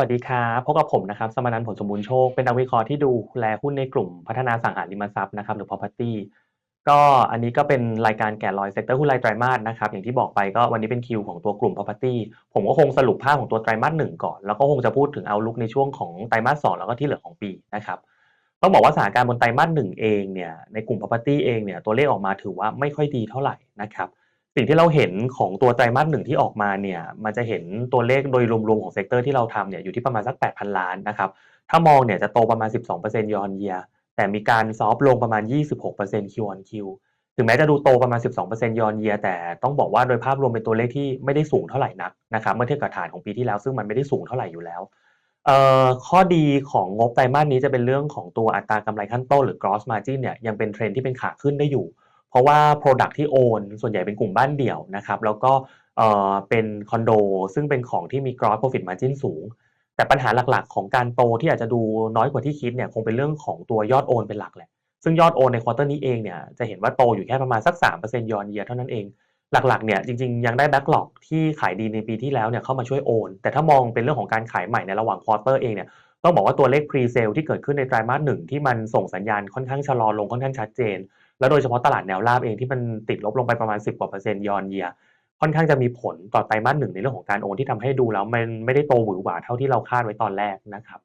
วัสดีครับพบกับผมนะครับ สมนันผลสมบูรณ์โชค เป็นนักวิเคราะห์ที่ดูแลหุ้นในกลุ่มพัฒนาสังหาริมทรัพย์นะครับหรือ property ก็อันนี้ก็เป็นรายการแกะรอยเซกเตอร์หุ้นรายไตรมาสนะครับอย่างที่บอกไปก็วันนี้เป็นคิวของตัวกลุ่ม property ผมก็คงสรุปภาพของตัวไตรมาสหนึ่งก่อน แล้วก็คงจะพูดถึงเอาลุกในช่วงของไตรมาสสองแล้วก็ที่เหลือของปีนะครับต้องบอกว่าสถานการณ์บนไตรมาสหนึ่งเองเนี่ยในกลุ่ม property เองเนี่ยตัวเลขออกมาถือว่าไม่ค่อยดีเท่าไหร่นะครับ สิ่งที่เราเห็นของตัวไตรมาสหนึ่งที่ออกมาเนี่ยมันจะเห็นตัวเลขโดยรวมๆของเซกเตอร์ที่เราทำเนี่ยอยู่ที่ประมาณสัก 8,000 ล้านนะครับถ้ามองเนี่ยจะโตประมาณ 12%ยอนเยียแต่มีการซอฟต์ลงประมาณ 26% Q on Q ถึงแม้จะดูโตประมาณ 12%ยอนเยียแต่ต้องบอกว่าโดยภาพรวมเป็นตัวเลขที่ไม่ได้สูงเท่าไหร่นักนะครับเมื่อเทียบกับฐานของปีที่แล้วซึ่งมันไม่ได้สูงเท่าไหร่อยู่แล้วข้อดีของงบไตรมาสนี้จะเป็นเรื่องของตัวอัตรากำไรขั้นต้นหรือ gross margin เนี่ยยังเป็นเทรนที่เป็นขาขึ้นได้อยู่ เพราะว่า Product ที่โอนส่วนใหญ่เป็นกลุ่มบ้านเดี่ยวนะครับ แล้วก็เออเป็นคอนโดซึ่งเป็นของที่มี gross profit margin สูง แต่ปัญหาหลักๆ ของการโตที่อาจจะดูน้อยกว่าที่คิดเนี่ยคงเป็นเรื่องของตัวยอดโอนเป็นหลักแหละ ซึ่งยอดโอนในควอเตอร์นี้เองเนี่ยจะเห็นว่าโตอยู่แค่ประมาณสัก3%ยอนเยียเท่านั้นเอง หลักๆเนี่ยจริงๆ ยังได้แบ็กหลอกที่ขายดีในปีที่แล้วเนี่ยเข้ามาช่วยโอน แต่ถ้ามองเป็นเรื่องของการขายใหม่ในระหว่างควอเตอร์เองเนี่ยต้องบอกว่าตัวเลข pre sale ที่เกิดขึ้นในไตรมาสหนึ่งที่มันส่งสัญญาณค่อนข้างชะลอลงค่อนข้างชัดเจน แล้วโดยเฉพาะตลาดแนวราบเองที่มันติดลบลงไปประมาณ 10กว่าเปอร์เซ็นต์ยอนเยียค่อนข้างจะมีผลต่อไตรมาสหนึ่งในเรื่องของการโอนที่ทำให้ดูแล้วมันไม่ได้โตหวือหวาเท่าที่เราคาดไว้ตอนแรกนะครับ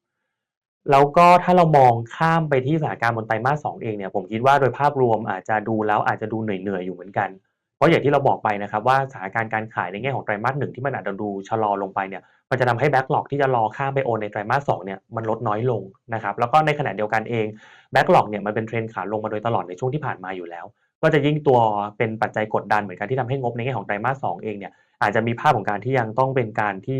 แล้วก็ถ้าเรามองข้ามไปที่สถานการณ์บนไตรมาสสองเองเนี่ยผมคิดว่าโดยภาพรวมอาจจะดูแล้วอาจจะดูเหนื่อยๆอยู่เหมือนกัน เพราะอย่างที่เราบอกไปนะครับว่าสถานการณ์การขายในแง่ของไตรมาสหนึ่งที่มันอาจจะดูชะลอลงไปเนี่ย มันจะทำให้แบ็กหลอกที่จะรอข้ามไปโอนในไตรมาสสองเนี่ยมันลดน้อยลงนะครับแล้วก็ในขณะเดียวกันเองแบ็กหลอกเนี่ยมันเป็นเทรนขาลงมาโดยตลอดในช่วงที่ผ่านมาอยู่แล้ว ก็จะยิ่งตัวเป็นปัจจัยกดดันเหมือนกันที่ทำให้งบในแง่ของไตรมาสสองเองเนี่ยอาจจะมีภาพของการที่ยังต้องเป็นการที่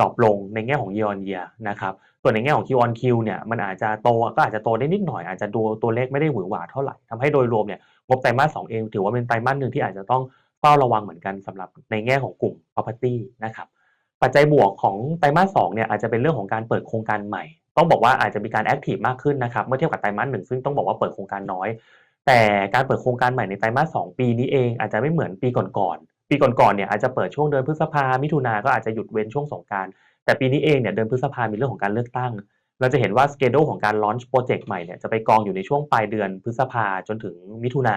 ดรอปลงในแง่ของ year on year นะครับส่วนในแง่ของ Q on Q เนี่ยมันอาจจะโตก็อาจจะโตได้นิดหน่อย อาจจะดูตัวเลขไม่ได้หวือหวาเท่าไหร่ทำให้โดยรวมเนี่ยงบไตรมาสสองเองถือว่าเป็นไตรมาสหนึ่งที่อาจจะต้องเฝ้าระวังเหมือนกันสำหรับในแง่ของกลุ่ม property นะครับ ปัจจัยบวกของไตรมาสสเนี่ยอาจจะเป็นเรื่องของการเปิดโครงการใหม่ ต้องบอกว่าอาจจะมีการแอคทีฟมากขึ้นนะครับเมื่อเทียบกับไตรมาสหนึ่งซึ่งต้องบอกว่าเปิดโครงการน้อย แต่การเปิดโครงการใหม่ในไตรมาสสปีนี้เองอาจจะไม่เหมือนปีก่อนๆปีก่อนๆเนี่ยอาจจะเปิดช่วงเดือนพฤษภามิถุนาก็อาจจะหยุดเว้นช่วงสงการแต่ปีนี้เองเนี่ยเดือนพฤษภามีเรื่องของการเลือกตั้ง เราจะเห็นว่าสเกดูของการลอนช์โปรเจกต์ใหม่เนี่ยจะไปกองอยู่ในช่วงปลายเดือนพฤษภาจนถึงมิถุนา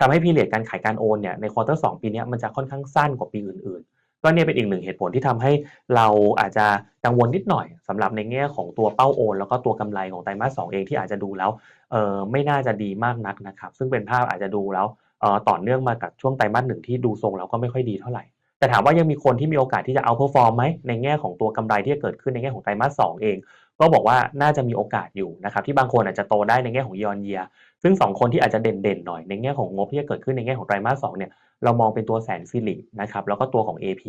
ทำให้พีเรียดการขายการโอนเนี่ยในควอเตอร์สปีนี้มันจะค่อนข้างสั้นกว่าปีอื่นๆ ก็เนี่ยเป็นอีกหนึ่งเหตุผลที่ทำให้เราอาจจะกังวลนิดหน่อยสำหรับในแง่ของตัวเป้าโอน แล้วก็ตัวกำไรของไตรมาสสเองที่อาจจะดูแล้วเออไม่น่าจะดีมากนักนะครับซึ่งเป็นภาพอาจจะดูแล้วเออต่อเนื่องมากับช่วงไตรมาสหนึ่งที่ดูทรงแล้วก็ไม่ค่อยดีเท่าไหร่แต่ถามว่ายังมีคนที่มีโอกาสที่จะเอาเพอร์ฟอร์มไหมในแง่ของตัวกำไรที่จะเกิดขึ้นในแง่ของไตรมาสสเอง ก็บอกว่าน่าจะมีโอกาสอยู่นะครับที่บางคนอาจจะโตได้ในแง่ของยอนเยียซึ่ง 2 คนที่อาจจะเด่นๆหน่อยในแง่ของงบที่จะเกิดขึ้นในแง่ของไตรมาสสเนี่ยเรามองเป็นตัวแสนสิรินะครับแล้วก็ตัวของ AP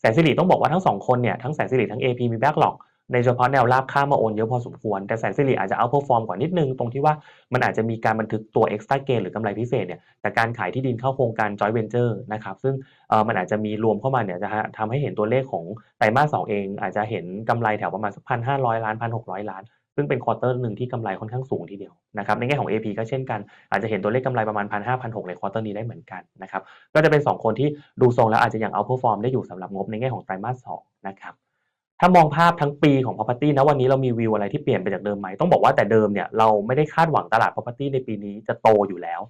แสนสิริต้องบอกว่าทั้ง 2 คนเนี่ยทั้งแสนสิริทั้ง AP มีแบ็กหลอก ในเฉพาะแนวราบข้ามาโอนเยอะพอสมควร แต่แสนสิริอาจจะเอาเพอร์ฟอร์มกว่านิดนึง ตรงที่ว่ามันอาจจะมีการบันทึกตัว extra gain หรือกำไรพิเศษเนี่ยแต่การขายที่ดินเข้าโครงการ joint venture นะครับซึ่งมันอาจจะมีรวมเข้ามาเนี่ยจะทำให้เห็นตัวเลขของไตรมาสสเอง อาจจะเห็นกำไรแถวประมาณสักพันห้าร้อยล้านพันหกร้อยล้านซึ่งเป็นควอเตอร์หนึ่งที่กำไรค่อนข้างสูงทีเดียวนะครับในแง่ของ AP ก็เช่นกัน อาจจะเห็นตัวเลขกำไรประมาณพันห้าพันหกในควอเตอร์นี้ได้เหมือนกันนะครับก็จะเป็น 2 คนที่ดูทรงแล้วอาจจะยังเอาเพอร์ฟอร์มได้อยู่สำหรับงบในแง่ของไตรมาสสนะครับ ถ้ามองภาพทั้งปีของ property นะวันนี้เรามีวิวอะไรที่เปลี่ยนไปจากเดิมไหมต้องบอกว่าแต่เดิมเนี่ยเราไม่ได้คาดหวังตลาด property ในปีนี้จะโตอยู่แล้ว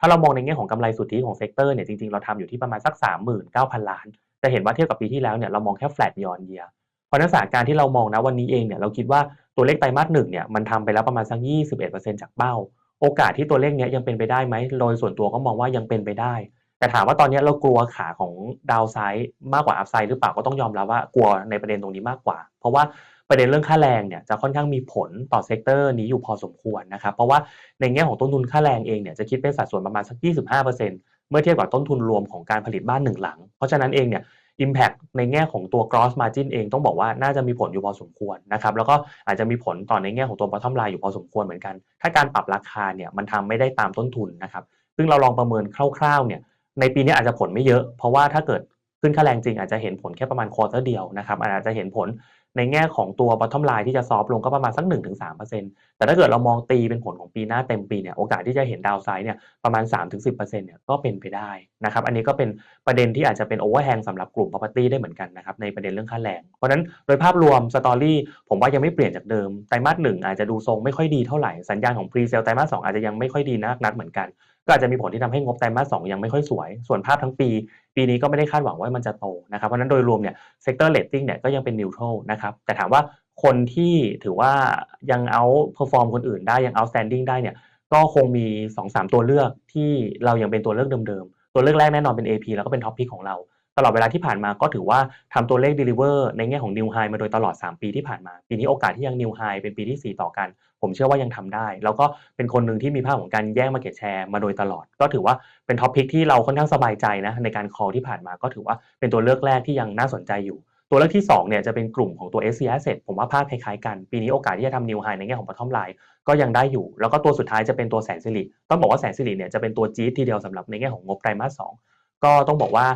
ถ้าเรามองในแง่ของกำไรสุทธิของเซกเตอร์เนี่ยจริงๆเราทำอยู่ที่ประมาณสัก 39,000 ล้าน จะเห็นว่าเทียบกับปีที่แล้วเนี่ยเรามองแค่ flat year on year เพราะนักสถานการที่เรามองนะวันนี้เองเนี่ยเราคิดว่าตัวเลขไตรมาสหนึ่งเนี่ยมันทำไปแล้วประมาณสัก 21%จากเป้า โอกาสที่ตัวเลขเนี้ยยังเป็นไปได้ไหมโดยส่วนตัวก็มองว่ายังเป็นไปได้ แต่ถามว่าตอนนี้เรากลัวขาของดาวไซด์มากกว่าอัพไซด์หรือเปล่าก็ต้องยอมรับว่ากลัวในประเด็นตรงนี้มากกว่า เพราะว่าประเด็นเรื่องค่าแรงเนี่ยจะค่อนข้างมีผลต่อเซกเตอร์นี้อยู่พอสมควรนะครับเพราะว่าในแง่ของต้นทุนค่าแรงเองเนี่ยจะคิดเป็นสัดส่วนประมาณสัก 25%เมื่อเทียบกับต้นทุนรวมของการผลิตบ้านหนึ่งหลัง เพราะฉะนั้นเองเนี่ย Impact ในแง่ของตัว gross margin เองต้องบอกว่าน่าจะมีผลอยู่พอสมควรนะครับแล้วก็อาจจะมีผลต่อในแง่ของตัว bottom line อยู่พอสมควรเหมือนกัน ถ้าการปรับราคาเนี่ยมันทำไม่ได้ตามต้นทุนนะครับซึ่งเราลองประเมินคร่าวๆเนี่ย ในปีนี้อาจจะผลไม่เยอะ เพราะว่าถ้าเกิดขึ้นค่าแรงจริงอาจจะเห็นผลแค่ประมาณควอเตอร์เดียวนะครับอาจจะเห็นผลในแง่ของตัว bottom line ที่จะซอฟลงก็ประมาณสัก 1-3%แต่ถ้าเกิดเรามองตีเป็นผลของปีหน้าเต็มปีเนี่ยโอกาสที่จะเห็นดาวไซด์เนี่ยประมาณ 3-10%เนี่ยก็เป็นไปได้นะครับอันนี้ก็เป็นประเด็นที่อาจจะเป็น overhang สำหรับกลุ่ม property ได้เหมือนกันนะครับในประเด็นเรื่องค่าแรง เพราะฉะนั้นโดยภาพรวมสตอรี่ผมว่ายังไม่เปลี่ยนจากเดิมไตรมาสหนึ่งอาจจะดูทรงไม่ค่อยดีเท่าไหร่สัญญาณของ pre sale ไตรมาสสองอาจจะยังไม่ค่อยดีนักนัดเหมือนกัน ก็อาจจะมีผลที่ทำให้งบไตรมาสสองยังไม่ค่อยสวย ส่วนภาพทั้งปี ปีนี้ก็ไม่ได้คาดหวังว่ามันจะโตนะครับเพราะนั้นโดยรวมเนี่ยเซกเตอร์เลตติ้งเนี่ยก็ยังเป็นนิวทรัลนะครับแต่ถามว่าคนที่ถือว่ายังเอาเพอร์ฟอร์มคนอื่นได้ยังเอาสแตนดิ้งได้เนี่ยก็คงมี 2-3 ตัวเลือกที่เรายังเป็นตัวเลือกเดิมๆ ตัวเลือกแรกแน่นอนเป็น AP แล้วก็เป็นท็อปพิกของเรา ตลอดเวลาที่ผ่านมาก็ถือว่าทำตัวเลข deliver ในแง่ของ new high มาโดยตลอด 3 ปีที่ผ่านมา ปีนี้โอกาสที่ยัง new high เป็นปีที่ 4 ต่อกัน ผมเชื่อว่ายังทำได้ แล้วก็เป็นคนหนึ่งที่มีภาพของการแย่ง market share มาโดยตลอด ก็ถือว่าเป็นท็อปพิกที่เราค่อนข้างสบายใจนะในการ call ที่ผ่านมาก็ถือว่าเป็นตัวเลือกแรกที่ยังน่าสนใจอยู่ตัวเลือกที่2เนี่ยจะเป็นกลุ่มของตัว SC Asset ผมว่าภาพคล้ายๆกัน ปีนี้โอกาสที่จะทำ new high ในแง่ของ bottom line ก็ยังได้อยู่ แล้วก็ตัวสุดท้ายจะเป็นตัวแสนสิริต้องบอกว่าแสนสิริเนี่ยจะเป็นตัวจี๊ดทีเดียวสำหรับในแง่ของงบไตรมาสสอง ก็ต้องบอกว่า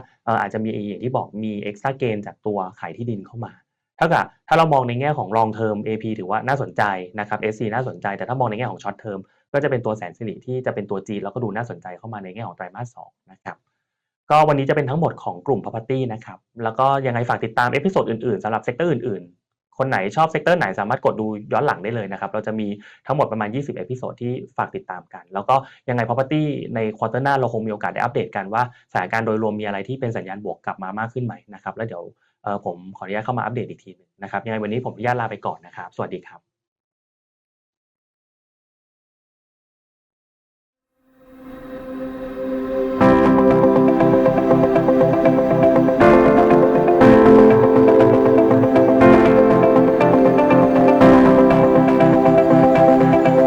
อาจจะมีอย่างที่บอกมี extra gain จากตัวขายที่ดินเข้ามาเท่ากับถ้าเรามองในแง่ของ long term AP ถือว่าน่าสนใจนะครับ SC น่าสนใจ แต่ถ้ามองในแง่ของ short term ก็จะเป็นตัวแสนสิริที่จะเป็นตัวจีดแล้วก็ดูน่าสนใจเข้ามาในแง่ของไตรมาสสองนะครับก็วันนี้จะเป็นทั้งหมดของกลุ่ม property นะครับแล้วก็ยังไงฝากติดตามเอพิโซดอื่นๆสำหรับเซกเตอร์อื่นๆ คนไหนชอบเซกเตอร์ไหนสามารถกดดูย้อนหลังได้เลยนะครับ เราจะมีทั้งหมดประมาณ 20 เอพิโซดที่ฝากติดตามกัน แล้วก็ยังไง property ในควอเตอร์หน้าเราคงมีโอกาสได้อัปเดตกันว่าสถานการณ์โดยรวมมีอะไรที่เป็นสัญญาณบวกกลับมามากขึ้นไหมนะครับ แล้วเดี๋ยวผมขออนุญาตเข้ามาอัปเดตอีกทีหนึงนะครับยังไงวันนี้ผมอนุญาตลาไปก่อนนะครับ สวัสดีครับ